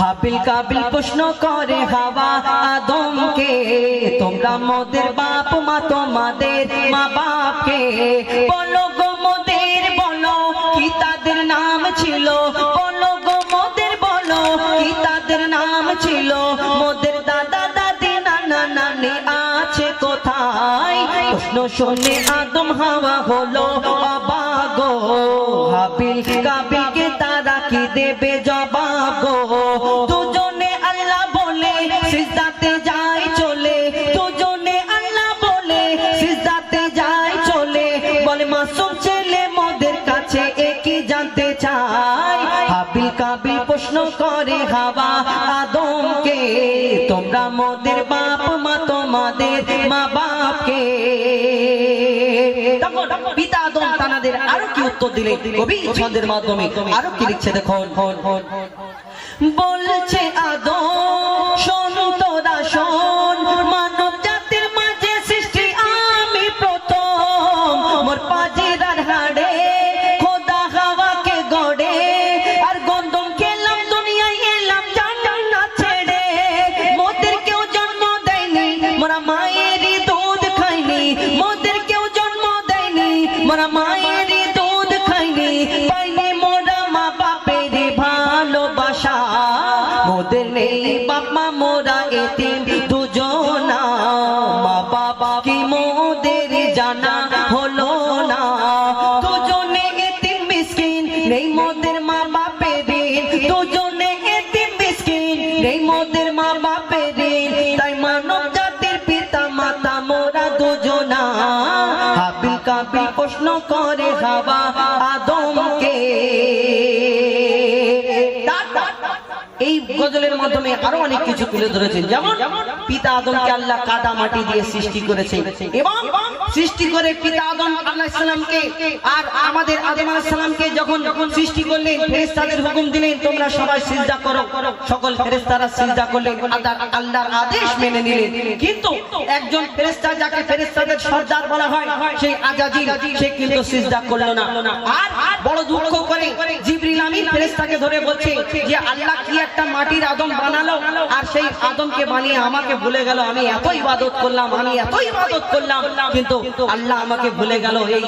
হাবিল কাবিল প্রশ্ন করে হাওয়া আদমকে, তোমরা মোদের বাপ, মা তোমাদের মা বাপকে বলো গো মোদের, বলো কি তাদের নাম ছিল? বলো গো মোদের, বলো কি তাদের নাম ছিল? মোদের দাদা, দাদি, নানা, নানি আছে কোথায়? প্রশ্ন শুনে আদম হাওয়া হলো অবাগো। হাবিল কাবিলকে তারা কি দেবে জবাব? কাবিল প্রশ্ন করে হাওয়া আদমকে। তোমরা মোদের বাপ মা তোমাদের মা বাপকে। পিতা আদম তানাদের আরও কি উত্তর দিলে কবি ছন্দের মাধ্যমে। আরও কি লিখছে? দেখুন। বলছে মোদের নেই মা মোরা এতিম দুজনা। মা বাবা কি মোদের জানা হলো না। দুজনে এতিম মিসকিন, নেই মোদের মা বাপের দুজনে এতিম মিসকিন, নেই মোদের মা বাপের তাই মানব জাতির পিতা, মাতা মোরা দুজনা। হাবিল কাবিল প্রশ্ন করে হাওয়া এই গজলের মাধ্যমে আরও অনেক কিছু তুলে ধরেছেন। যেমন, পিতা আদমকে আল্লাহ কাদা মাটি দিয়ে সৃষ্টি করেছে এবং সৃষ্টি করে পিতা আদম আলাইহিস সালামকে আর আমাদের আদম আলাইহিস সালামকে যখন যখন সৃষ্টি করলেন, ফেরেশতাদের হুকুম দিলেন, তোমরা সবাই সিজদা করো। সকল ফেরেশতারা সিজদা করলেন আল্লাহ আল্লাহর আদেশ মেনে নিলেন। কিন্তু একজন ফেরেশতা যাকে ফেরেশতাদের সর্দার বলা হয়, সেই আজাজিল সে কিন্তু সিজদা করল না। আর বড় দুঃখ করে জিবরিল আমিন ফেরেশতাকে ধরে বলছে যে, আল্লাহ কি একটা মাটির আদম বানালো? আর সেই আদমকে বানিয়ে আমাকে ভুলে গেল, আমি এত ইবাদত করলাম, আমি এত ইবাদত করলাম। কিন্তু আল্লাহ আমাকে ভুলে গেল এই